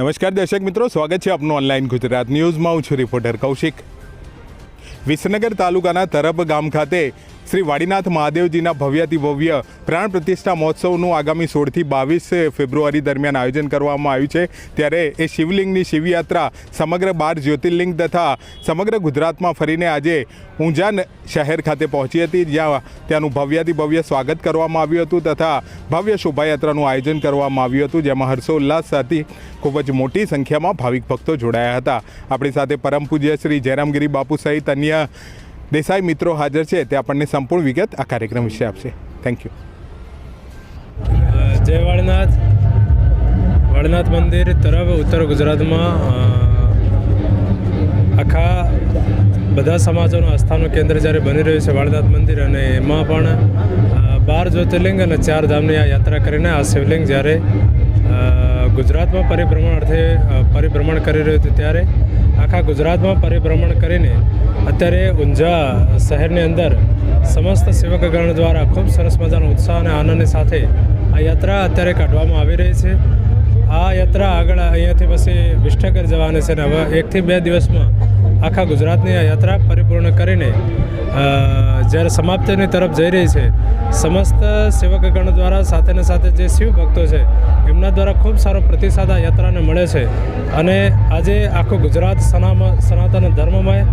નમસ્કાર દર્શક મિત્રો, સ્વાગત છે આપનું ઓનલાઈન ગુજરાત ન્યૂઝમાં. હું છું રિપોર્ટર કૌશિક. વિસનગર તાલુકાના તરબ ગામ ખાતે શ્રી વાડીનાથ મહાદેવજીના ભવ્યાતિ ભવ્ય પ્રાણ પ્રતિષ્ઠા મહોત્સવનું આગામી સોળથી બાવીસ ફેબ્રુઆરી દરમિયાન આયોજન કરવામાં આવ્યું છે. ત્યારે એ શિવલિંગની શિવયાત્રા સમગ્ર બાર જ્યોતિર્લિંગ તથા સમગ્ર ગુજરાતમાં ફરીને આજે ઊંઝા શહેર ખાતે પહોંચી હતી. જ્યાં ત્યાંનું ભવ્યાતિ ભવ્ય સ્વાગત કરવામાં આવ્યું હતું તથા ભવ્ય શોભાયાત્રાનું આયોજન કરવામાં આવ્યું હતું. જેમાં હર્ષોલ્લાસ સાથે ખૂબ જ મોટી સંખ્યામાં ભાવિક ભક્તો જોડાયા હતા. આપણી સાથે પરમ પૂજ્ય શ્રી જયરામગીરી બાપુ સહિત અન્ય દેસાઈ મિત્રો હાજર છે તે આપણને સંપૂર્ણ વિગત આ કાર્યક્રમ વિશે આપશે. થેન્ક યુ જય વાળનાથ. વાળનાથ મંદિર તરફ ઉત્તર ગુજરાતમાં આખા બધા સમાજોનું આસ્થાનું કેન્દ્ર જ્યારે બની રહ્યું છે વાળનાથ મંદિર અને એમાં પણ બાર જ્યોતિર્લિંગ અને ચાર ધામની આ યાત્રા કરીને આ શિવલિંગ જ્યારે ગુજરાતમાં પરિભ્રમણ અર્થે પરિભ્રમણ કરી રહ્યું હતું ત્યારે આખા ગુજરાતમાં પરિભ્રમણ કરીને અત્યારે ઊંઝા શહેરની અંદર સમસ્ત સેવકગણ દ્વારા ખૂબ સરસ મજાનો ઉત્સાહ અને આનંદની સાથે આ યાત્રા અત્યારે કાઢવામાં આવી રહી છે. આ યાત્રા આગળ અહીંયાથી પછી વિષ્ઠગર જવાની છે ને હવે એકથી બે દિવસમાં આખા ગુજરાતની આ યાત્રા પરિપૂર્ણ કરીને જ્યારે સમાપ્તિની તરફ જઈ રહી છે, સમસ્ત સેવકગણ દ્વારા સાથેને સાથે જે શિવ ભક્તો છે, એમના દ્વારા ખૂબ સારો પ્રતિસાદ આ યાત્રાને મળે છે. અને આજે આખું ગુજરાત સનામ, સનાતન ધર્મમય,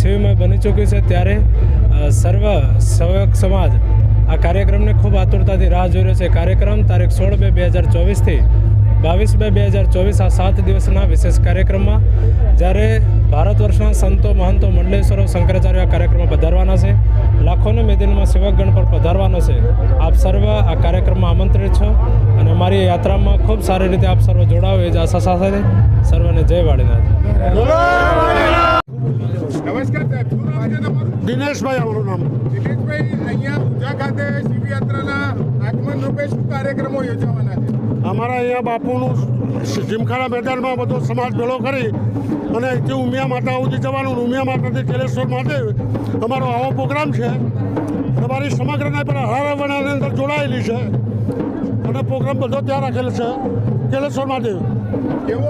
શિવમય બની ચૂક્યું છે. ત્યારે સર્વ સેવક સમાજ આ કાર્યક્રમને ખૂબ આતુરતાથી રાહ જોઈ રહ્યો છે. કાર્યક્રમ તારીખ સોળ બે બે હજાર ચોવીસથી બાવીસ બે બે હજાર ચોવીસ આ સાત દિવસના વિશેષ કાર્યક્રમમાં જ્યારે ભારત વર્ષના સંતો મહંતો મંડલેશ્વરો શંકરાચાર્ય આ કાર્યક્રમમાં પધારવાના છે. લાખોની મેદિનમાં સેવકગણ પર પધારવાનો છે. આપ સર્વ આ કાર્યક્રમમાં આમંત્રિત છો અને મારી યાત્રામાં ખૂબ સારી રીતે આપ સર્વ જોડાવો એ જ આશા સાથે સર્વને જય વાળીનાથ. નમસ્કાર નામ. દિનેશભાઈ અહીંયા પૂજા ખાતે શિવયાત્રાના આગમન રૂપે શું કાર્યક્રમો યોજાવાના છે? અમારા અહીંયા બાપુનું જીમખાના મેદાનમાં બધો સમાજ ભેળો કરી અને અહીંથી ઉમિયા માતા સુધી જવાનું, ઉમિયા માતાથી કેલેશ્વર મહાદેવ, અમારો આવો પ્રોગ્રામ છે. તમારી સમગ્રને પર હરાવવાની અંદર જોડાયેલી છે. અને પ્રોગ્રામ બધો ત્યાં રાખેલો છે. કેલેશ્વર મહાદેવ. કેવો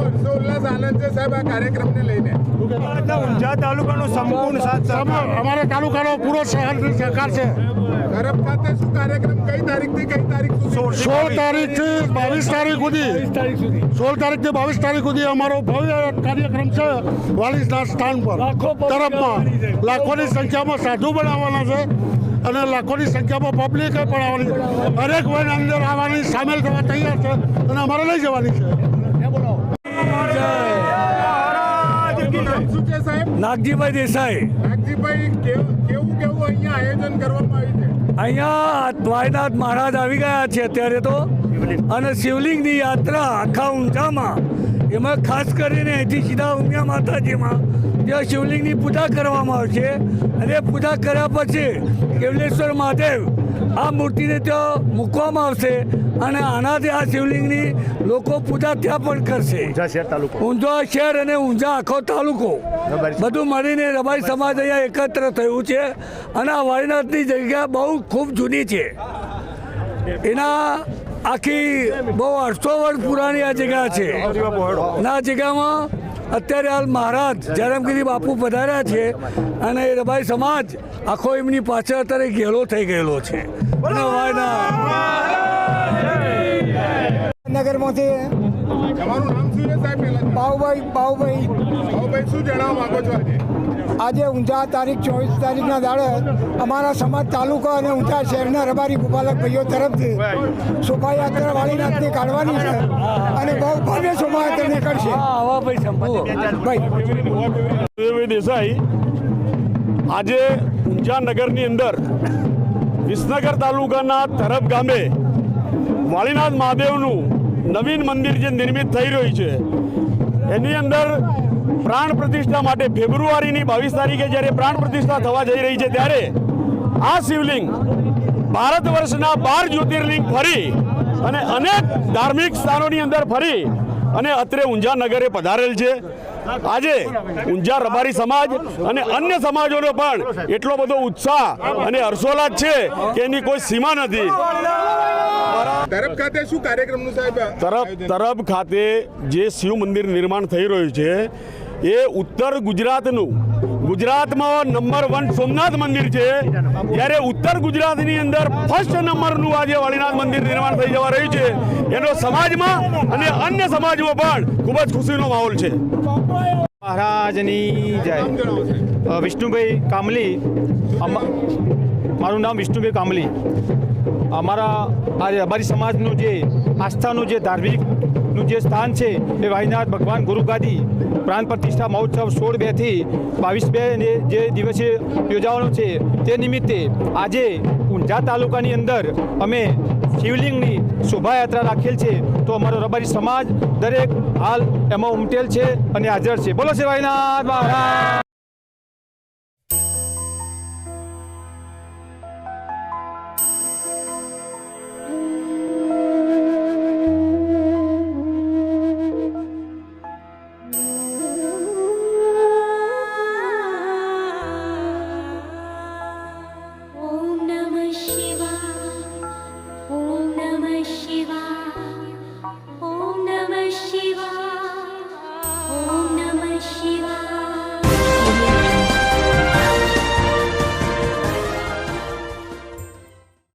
આનંદ છે સાહેબ આ કાર્યક્રમને લઈને. ઊંઝા તાલુકાનો સંપૂર્ણ સાથ અમારા તાલુકાનો પૂરો સહકાર છે. તરફ ખાતે શું કાર્યક્રમ? કઈ તારીખથી કઈ તારીખ સુધી? સોળ તારીખથી બાવીસ તારીખ સુધી. સોળ તારીખથી બાવીસ તારીખ સુધી અમારો ભવ્ય કાર્યક્રમ છે વાલીસના સ્થાન પર. તરફમાં લાખોની સંખ્યામાં સાધુ પણ આવવાના છે અને લાખોની સંખ્યામાં પબ્લિક પણ આવવાની હરેક વયના અંદર આવવાની સામેલ થવા તૈયાર છે અને અમારે લઈ જવાની છે. નાગજીભાઈ દેસાઈ. નાગજીભાઈ કેવું કેવું અહીંયા આયોજન કરવામાં આવ્યું છે? અહીંયા દ્વારનાથ મહારાજ આવી ગયા છે અત્યારે તો. અને શિવલિંગની યાત્રા આખા ઊંઝામાં એમાં ખાસ કરીને અહીંથી સીધા ઉમિયા માતાજીમાં ત્યાં શિવલિંગની પૂજા કરવામાં આવશે અને પૂજા કર્યા પછી કેવલેશ્વર મહાદેવ આ મૂર્તિને ત્યાં મૂકવામાં આવશે અને આનાથી આ શિવલિંગની લોકો પૂજા ત્યાં પણ કરશે ઊંઝા શહેર અને ઊંઝા આખો તાલુકો. બધું મળીને રબાઈ સમાજ અહીંયા એકત્ર થયું છે અને આ વાળીનાથની જગ્યા બહુ ખૂબ જૂની છે. એના આખી બહુ અઢસો વર્ષ પુરાણી આ જગ્યા છે. આ જગ્યામાં અત્યારે હાલ મહારાજ જયરામગીરી બાપુ પધાર્યા છે અને એ રબાઈ સમાજ આખો એમની પાછળ અત્યારે ઘેલો થઈ ગયેલો છે. નગરમાંથી બાહુભાઈ નામ શું છે સાહેબ પહેલા? બાહુભાઈ બાહુભાઈ ભાઈ શું જણાવવા માંગો છો આજે? આજે ઊંઝા તારીખ ચોવીસ તારીખના દાડે અમારા સમાજ તાલુકા અને ઊંઝા શહેરના રબારી ગોપાલક ભાઈઓ તરફથી શોભાયાત્રા વાળીનાથની કાઢવાની છે અને બહુ ભવ્ય શોભાયાત્રા નીકળશે. ભાઈ સંભવ ભાઈ. દેવી દેસાઈ આજે ઊંઝા નગરની અંદર વિસનગર તાલુકાના તરફ ગામે વાળીનાથ મહાદેવનું નવીન મંદિર જે નિર્મિત થઈ રહ્યું છે એની અંદર પ્રાણ પ્રતિષ્ઠા માટે ફેબ્રુઆરીની બાવીસ તારીખે જ્યારે પ્રાણ પ્રતિષ્ઠા થવા જઈ રહી છે ત્યારે આ શિવલિંગ ભારત વર્ષના બાર જ્યોતિર્લિંગ ફરી અને અનેક ધાર્મિક સ્થાનોની અંદર ફરી અને અત્રે ઊંઝા નગરે પધારેલ છે. આજે ઊંઝા રબારી સમાજ અને અન્ય સમાજોનો પણ એટલો બધો ઉત્સાહ અને હર્ષોલ્લાસ છે કે એની કોઈ સીમા નથી. તરફ ખાતે શું કાર્યક્રમનું સાહેબ? તરફ તરફ ખાતે જે શિવ મંદિર નિર્માણ થઈ રહ્યું છે એ ઉત્તર ગુજરાતનું. ગુજરાતમાં નંબર વન સોમનાથ મંદિર છે. જ્યારે ઉત્તર ગુજરાતની અંદર ફર્સ્ટ નંબરનું આજે વાળીનાથ મંદિર નિર્માણ થઈ જવા રહ્યું છે. એનો સમાજમાં અને અન્ય સમાજમાં પણ ખૂબ જ ખુશીનો માહોલ છે. મહારાજની જય. વિષ્ણુભાઈ કામલી. મારું નામ વિષ્ણુભાઈ કામલી. અમારા આજે અમારી સમાજનું જે આસ્થાનું જે ધાર્મિકનું જે સ્થાન છે એ વાયનાથ ભગવાન ગુરુગાદી પ્રાણ પ્રતિષ્ઠા મહોત્સવ સોળ બેથી બાવીસ બે ને જે દિવસે યોજાવાનો છે તે નિમિત્તે આજે ઊંઝા તાલુકાની અંદર અમે શિવલિંગની શોભાયાત્રા રાખેલ છે. તો અમારો રબારી સમાજ દરેક હાલ એમાં ઉમટેલ છે અને હાજર છે. બોલો છે વાહીનાથ મહારાજ!